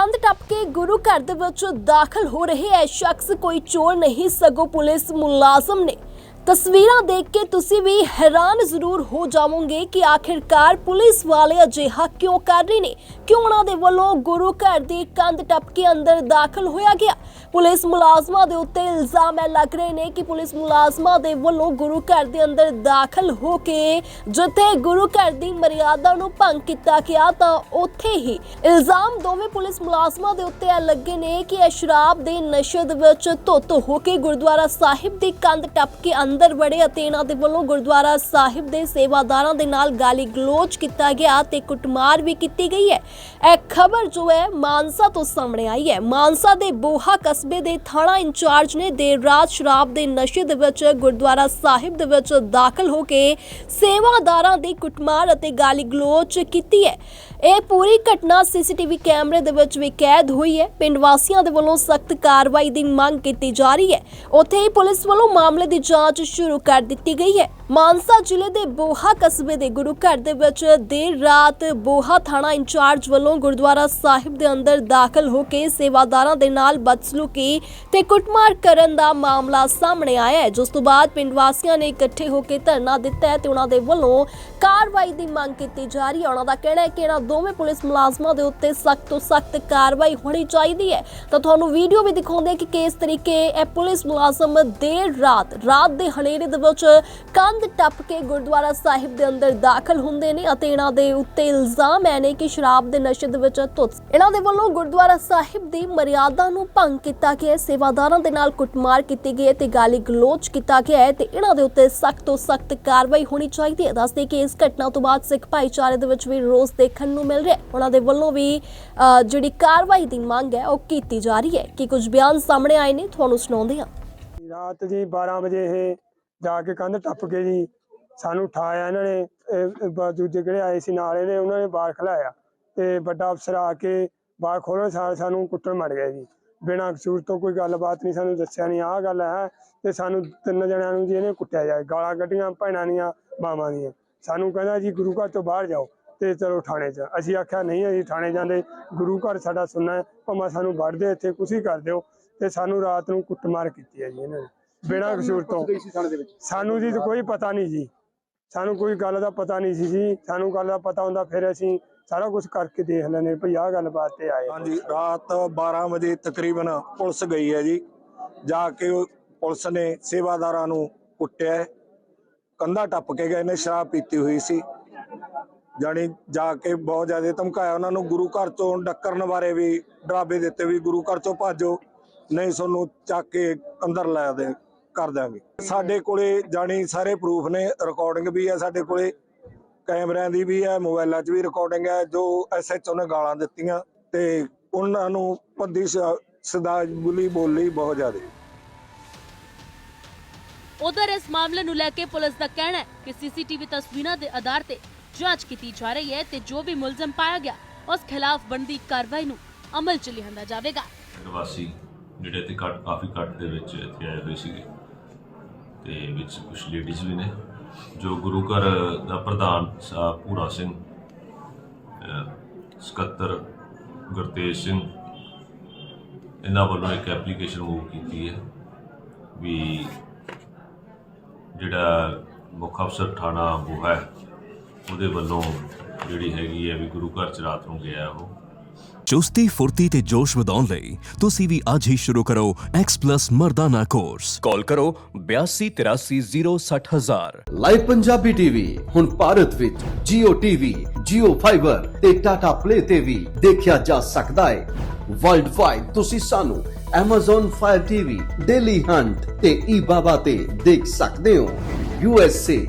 ਕੰਧ ਟੱਪ ਕੇ ਗੁਰੂ ਘਰ ਦੇ ਵਿੱਚ ਦਾਖਲ ਹੋ ਰਹੇ ਇਹ ਸ਼ਖਸ ਕੋਈ ਚੋਰ ਨਹੀਂ, ਸਗੋਂ ਪੁਲਿਸ ਮੁਲਾਜ਼ਮ ਨੇ। ਤਸਵੀਰਾਂ ਦੇਖ ਕੇ ਤੁਸੀਂ ਵੀ ਹੈਰਾਨ ਜ਼ਰੂਰ ਹੋ ਜਾਵੋਗੇ ਕਿ ਆਖਿਰਕਾਰ ਪੁਲਿਸ ਵਾਲੇ ਅਜਿਹਾ ਕਿਉਂ ਕਰ ਰਹੇ ਨੇ? ਕਿਉਂ ਉਹਨਾਂ ਦੇ ਵੱਲੋਂ ਗੁਰੂ ਘਰ ਦੀ ਕੰਧ ਟੱਪ ਕੇ ਅੰਦਰ ਦਾਖਲ ਹੋਇਆ ਗਿਆ? ਪੁਲਿਸ ਮੁਲਾਜ਼ਮਾਂ ਦੇ ਉੱਤੇ ਇਲਜ਼ਾਮ ਇਹ ਲੱਗ ਰਹੇ ਨੇ ਕਿ ਪੁਲਿਸ ਮੁਲਾਜ਼ਮਾਂ ਦੇ ਵੱਲੋਂ ਗੁਰੂ ਘਰ ਦੇ ਅੰਦਰ ਦਾਖਲ ਹੋ ਕੇ ਜਿੱਥੇ ਗੁਰੂ ਘਰ ਦੀ ਮਰਿਆਦਾ ਨੂੰ ਭੰਗ ਕੀਤਾ ਗਿਆ ਤਾਂ ਉੱਥੇ ਹੀ ਇਲਜ਼ਾਮ ਦੋਵੇਂ ਪੁਲਿਸ ਮੁਲਾਜ਼ਮਾਂ ਦੇ ਉੱਤੇ ਇਹ ਲੱਗੇ ਨੇ ਕਿ ਇਹ ਸ਼ਰਾਬ ਦੇ ਨਸ਼ੇ ਦੇ ਵਿੱਚ ਧੁੱਤ ਹੋ ਕੇ ਗੁਰਦੁਆਰਾ ਸਾਹਿਬ ਦੀ ਕੰਧ ਟੱਪ ਕੇ ਅੰਦਰ ਵੜੇ ਅਤੇ ਇਹਨਾਂ ਦੇ ਵੱਲੋਂ ਗੁਰਦੁਆਰਾ ਸਾਹਿਬ ਦੇ ਸੇਵਾਦਾਰਾਂ ਦੇ ਨਾਲ ਗਾਲੀ ਗਲੋਚ ਕੀਤਾ ਗਿਆ ਤੇ ਕੁੱਟਮਾਰ ਵੀ ਕੀਤੀ ਗਈ ਹੈ। ਇਹ ਖਬਰ ਜੋ ਹੈ ਮਾਨਸਾ ਤੋਂ ਸਾਹਮਣੇ ਆਈ ਹੈ। ਮਾਨਸਾ ਦੇ ਬੋਹਾ ਕਸਬੇ ਦੇ ਥਾਣਾ ਇੰਚਾਰਜ ਨੇ ਦੇਰ ਰਾਤ ਸ਼ਰਾਬ ਦੇ ਨਸ਼ੇ ਦੇ ਵਿੱਚ ਗੁਰਦੁਆਰਾ ਸਾਹਿਬ ਦੇ ਵਿੱਚ ਦਾਖਲ ਹੋ ਕੇ ਸੇਵਾਦਾਰਾਂ ਦੀ ਕੁੱਟਮਾਰ ਅਤੇ ਗਾਲੀ ਗਲੋਚ ਕੀਤੀ ਹੈ। ਇਹ ਪੂਰੀ ਘਟਨਾ ਸੀਸੀਟੀਵੀ ਕੈਮਰੇ ਦੇ ਵਿੱਚ ਵੀ ਕੈਦ ਹੋਈ ਹੈ। ਪਿੰਡ ਵਾਸੀਆਂ ਦੇ ਵੱਲੋਂ ਸਖਤ ਕਾਰਵਾਈ ਦੀ ਮੰਗ ਕੀਤੀ ਜਾ ਰਹੀ ਹੈ। ਉੱਥੇ ਹੀ ਪੁਲਿਸ ਵੱਲੋਂ ਮਾਮਲੇ ਦੀ ਜਾਂਚ ਸ਼ੁਰੂ ਕਰ ਦਿੱਤੀ ਗਈ ਹੈ। ਮਾਨਸਾ ਜ਼ਿਲ੍ਹੇ ਦੇ ਬੋਹਾ ਕਸਬੇ ਦੇ ਗੁਰੂ ਘਰ ਦੇ ਵਿੱਚ ਦੇਰ ਰਾਤ ਬੋਹਾ ਥਾਣਾ ਇੰਚਾਰਜ ਵੱਲੋਂ ਗੁਰਦੁਆਰਾ ਸਾਹਿਬ ਦੇ ਅੰਦਰ ਦਾਖਲ ਹੋ ਕੇ ਸੇਵਾਦਾਰਾਂ ਦੇ ਨਾਲ ਬਦਸਲੂਕੀ ਤੇ ਕੁੱਟਮਾਰ ਕਰਨ ਦਾ ਮਾਮਲਾ ਸਾਹਮਣੇ ਆਇਆ ਹੈ। ਜਿਸ ਤੋਂ ਬਾਅਦ ਪਿੰਡ ਵਾਸੀਆਂ ਨੇ ਇਕੱਠੇ ਹੋ ਕੇ ਧਰਨਾ ਦਿੱਤਾ ਹੈ ਤੇ ਉਹਨਾਂ ਦੇ ਵੱਲੋਂ ਕਾਰਵਾਈ ਦੀ ਮੰਗ ਕੀਤੀ ਜਾ ਰਹੀ ਹੈ। ਉਹਨਾਂ ਦਾ ਕਹਿਣਾ ਹੈ ਕਿ ਇਹਨਾਂ ਦੋਵੇਂ ਪੁਲਿਸ ਮੁਲਾਜ਼ਮਾਂ ਦੇ ਉੱਤੇ ਸਖਤ ਤੋਂ ਸਖਤ ਕਾਰਵਾਈ ਹੋਣੀ ਚਾਹੀਦੀ ਹੈ। ਤਾਂ ਤੁਹਾਨੂੰ ਵੀਡੀਓ ਵੀ ਦਿਖਾਉਂਦੇ ਕਿ ਕਿਸ ਤਰੀਕੇ ਇਹ ਪੁਲਿਸ ਮੁਲਾਜ਼ਮ ਦੇਰ ਰਾਤ ਰਾਤ ਦੇ ਹਨੇਰੇ ਦੇ ਵਿੱਚ ਕੰਧ ਟੱਪ ਕੇ ਗੁਰਦੁਆਰਾ ਸਾਹਿਬ ਦੇ ਅੰਦਰ ਦਾਖਲ ਹੁੰਦੇ ਨੇ ਅਤੇ ਇਹਨਾਂ ਦੇ ਉੱਤੇ ਇਲਜ਼ਾਮ ਹੈ ਨੇ ਕਿ ਸ਼ਰਾਬ ਦੇ ਨਸ਼ੇ ਦੇ ਵਿੱਚ ਧੁੱਤ। ਇਹਨਾਂ ਦੇ ਵੱਲੋਂ ਗੁਰਦੁਆਰਾ ਸਾਹਿਬ ਦੀ ਮਰਿਆਦਾ ਨੂੰ ਭੰਗ ਕੀਤਾ ਗਿਆ, ਸੇਵਾਦਾਰਾਂ ਦੇ ਨਾਲ ਕੁੱਟਮਾਰ ਕੀਤੀ ਗਈ ਤੇ ਗਾਲੀ ਗਲੋਚ ਕੀਤਾ ਗਿਆ ਹੈ ਤੇ ਇਹਨਾਂ ਦੇ ਉੱਤੇ ਸਖਤ ਤੋਂ ਸਖਤ ਕਾਰਵਾਈ ਹੋਣੀ ਚਾਹੀਦੀ ਹੈ। ਦੱਸਦੇ ਕਿ ਇਸ ਘਟਨਾ ਤੋਂ ਬਾਅਦ ਸਿੱਖ ਭਾਈਚਾਰੇ ਦੇ ਵਿੱਚ ਵੀ ਰੋਸ ਦੇਖਣ ਨੂੰ ਮਿਲ ਰਿਹਾ ਉਹਨਾਂ ਦੇ ਵੱਲੋਂ ਵੀ ਜਿਹੜੀ ਕਾਰਵਾਈ ਦੀ ਮੰਗ ਹੈ, ਉਹ ਕੀਤੀ ਜਾ ਰਹੀ ਹੈ। ਕਿ ਕੁਝ ਬਿਆਨ ਸਾਹਮਣੇ ਆਏ ਨੇ, ਤੁਹਾਨੂੰ ਸੁਣਾਉਂਦੇ ਹਾਂ। ਰਾਤ ਜੀ 12 ਵਜੇ ਇਹ ਜਾ ਕੇ ਕੰਧ ਟੱਪ ਕੇ ਜੀ ਸਾਨੂੰ ਉਠਾਇਆ ਇਹਨਾਂ ਨੇ ਦੂਜੇ ਜਿਹੜੇ ਆਏ ਸੀ ਨਾਲ ਇਹਨੇ, ਉਹਨਾਂ ਨੇ ਬਾਹਰ ਖਲਾਇਆ। ਤੇ ਵੱਡਾ ਅਫਸਰ ਆ ਕੇ ਬਾਹਰ ਖੋਲਣ ਸਾਰ ਸਾਨੂੰ ਕੁੱਟਣ ਮਰ ਗਿਆ ਜੀ। ਬਿਨਾਂ ਕਸੂਰ ਤੋਂ ਕੋਈ ਗੱਲਬਾਤ ਨਹੀਂ, ਸਾਨੂੰ ਦੱਸਿਆ ਨਹੀਂ, ਆਹ ਗੱਲ ਹੈ, ਤੇ ਸਾਨੂੰ ਤਿੰਨ ਜਣਿਆਂ ਨੂੰ ਜੀ ਇਹਨੇ ਕੁੱਟਿਆ ਜਾਏ। ਗਾਲਾਂ ਕੱਢੀਆਂ, ਭੈਣਾਂ ਦੀਆਂ, ਮਾਵਾਂ ਦੀਆਂ। ਸਾਨੂੰ ਕਹਿੰਦਾ ਜੀ ਗੁਰੂ ਘਰ ਤੋਂ ਬਾਹਰ ਜਾਓ। ਤੇ ਚਲੋ ਥਾਣੇ 'ਚ ਅਸੀਂ ਆਖਿਆ ਨਹੀਂ ਅਸੀਂ ਥਾਣੇ ਜਾਂਦੇ। ਗੁਰੂ ਘਰ ਸਾਡਾ ਸੁਣਨਾ ਹੈ। ਭਾਵੇਂ ਸਾਨੂੰ ਵੜਦੇ ਇੱਥੇ ਕੁਛ ਹੀ ਕਰ ਦਿਓ। ਤੇ ਸਾਨੂੰ ਰਾਤ ਨੂੰ ਕੁੱਟਮਾਰ ਕੀਤੀ ਹੈ ਜੀ ਇਹਨਾਂ ਨੇ। ਬਿਨਾਂ ਕਸੂਰ ਤੋਂ। ਸਾਨੂੰ ਜੀ ਕੋਈ ਪਤਾ ਨਹੀਂ ਜੀ। ਸਾਨੂੰ ਕੋਈ ਗੱਲ ਦਾ ਪਤਾ ਨਹੀਂ ਸੀ ਜੀ। ਸਾਨੂੰ ਗੱਲ ਦਾ ਪਤਾ ਹੁੰਦਾ ਫਿਰ ਅਸੀਂ ਸਾਰਾ ਕੁਝ ਕਰਕੇ ਦੇਖ ਲੈਂਦੇ ਭਈ ਆਹ ਗੱਲਬਾਤ ਤੇ ਆਏ। ਹਾਂਜੀ ਰਾਤ 12 ਵਜੇ ਤਕਰੀਬਨ ਪੁਲਿਸ ਗਈ ਹੈ ਜੀ। ਜਾ ਕੇ ਪੁਲਿਸ ਨੇ ਸੇਵਾਦਾਰਾਂ ਨੂੰ ਕੁੱਟਿਆ। ਕੰਧਾ ਟੱਪ ਕੇ ਗਏ ਨੇ ਸ਼ਰਾਬ ਪੀਤੀ ਹੋਈ ਸੀ। ਜਾਣੀ ਜਾ ਕੇ ਬਹੁਤ ਜ਼ਿਆਦਾ ਧਮਕਾਇਆ ਉਹਨਾਂ ਨੂੰ, ਗੁਰੂ ਘਰ ਤੋਂ ਡੱਕਰਨ ਬਾਰੇ ਵੀ ਡਰਾਵੇ ਦਿੱਤੇ ਵੀ ਗੁਰੂ ਘਰ ਤੋਂ ਭਾਜੋ ਨਹੀਂ ਤੁਹਾਨੂੰ ਚੱਕ ਕੇ ਅੰਦਰ ਲੈ ਦੇ, ਕਰ ਦਿਆਂਗੇ। ਸਾਡੇ ਕੋਲੇ ਜਾਣੀ ਸਾਰੇ ਪ੍ਰੂਫ ਨੇ ਰਿਕਾਰਡਿੰਗ ਵੀ ਹੈ ਸਾਡੇ ਕੋਲੇ, ਕੈਮਰਿਆਂ ਦੀ ਵੀ ਹੈ ਮੋਬਾਈਲਾਂ 'ਚ ਵੀ ਰਿਕਾਰਡਿੰਗ ਹੈ, ਜੋ ਐਸਐਚਓ ਨੇ ਗਾਲਾਂ ਦਿੱਤੀਆਂ ਤੇ ਉਹਨਾਂ ਨੂੰ ਭੱਦੀ ਸਦਾ ਬੁਲੀ ਬੋਲੀ ਬਹੁਤ ਜ਼ਿਆਦਾ। ਉਧਰ ਇਸ ਮਾਮਲੇ ਨੂੰ ਲੈ ਕੇ ਪੁਲਿਸ ਦਾ ਕਹਿਣਾ ਹੈ ਕਿ ਸੀਸੀਟੀਵੀ ਤਸਵੀਰਾਂ ਦੇ ਆਧਾਰ ਤੇ ਜਾਂਚ ਕੀਤੀ ਜਾ ਰਹੀ ਹੈ ਤੇ ਜੋ ਵੀ ਮੁਲਜ਼ਮ ਪਾਇਆ ਗਿਆ, ਉਸ ਖਿਲਾਫ ਬਣਦੀ ਕਾਰਵਾਈ ਨੂੰ ਅਮਲ ਚ ਲਿਆਂਦਾ ਜਾਵੇਗਾ। ਪ੍ਰਵਾਸੀ ਜਿਹੜੇ ਤੇ ਕੱਟ ਕਾਫੀ ਕੱਟ ਦੇ ਵਿੱਚ ਇੱਥੇ ਆਏ ਹੋਏ ਸੀਗੇ। ਤੇ ਵਿੱਚ ਕੁਝ ਲੇਡੀਜ਼ ਵੀ ਨੇ, ਜੋ ਗੁਰੂ ਘਰ ਦਾ ਪ੍ਰਧਾਨ ਸਾਹਿਬ ਪੂਰਾ ਸਿੰਘ ਸਕੱਤਰ ਗੁਰਤੇਜ ਸਿੰਘ, ਇਹਨਾਂ ਵੱਲੋਂ ਇੱਕ ਐਪਲੀਕੇਸ਼ਨ ਮੂਵ ਕੀਤੀ ਹੈ ਵੀ ਜਿਹੜਾ ਮੁੱਖ ਅਫਸਰ ਥਾਣਾ ਬੋਹਾ ਹੈ। ਉਹਦੇ ਵੱਲੋਂ ਜਿਹੜੀ ਹੈਗੀ ਹੈ ਵੀ ਗੁਰੂ ਘਰ ਚ ਰਾਤ ਨੂੰ ਗਿਆ ਉਹ। ਚੁਸਤੀ ਫੁਰਤੀ ਤੇ ਜੋਸ਼ ਵਧਾਉਣ ਲਈ ਤੁਸੀਂ ਵੀ ਅੱਜ ਹੀ ਸ਼ੁਰੂ ਕਰੋ X+ ਮਰਦਾਨਾ ਕੋਰਸ ਕਾਲ ਕਰੋ 8283060000 ਲਾਈਵ ਪੰਜਾਬੀ ਟੀਵੀ ਹੁਣ ਭਾਰਤ ਵਿੱਚ Jio TV, Jio Fiber ਤੇ Tata Play ਤੇ ਵੀ ਦੇਖਿਆ ਜਾ ਸਕਦਾ ਹੈ। ਵਰਲਡ ਵਾਈਡ ਤੁਸੀਂ ਸਾਨੂੰ Amazon Fire TV, Daily Hunt ਤੇ eBaba ਤੇ ਦੇਖ ਸਕਦੇ ਹੋ। USA,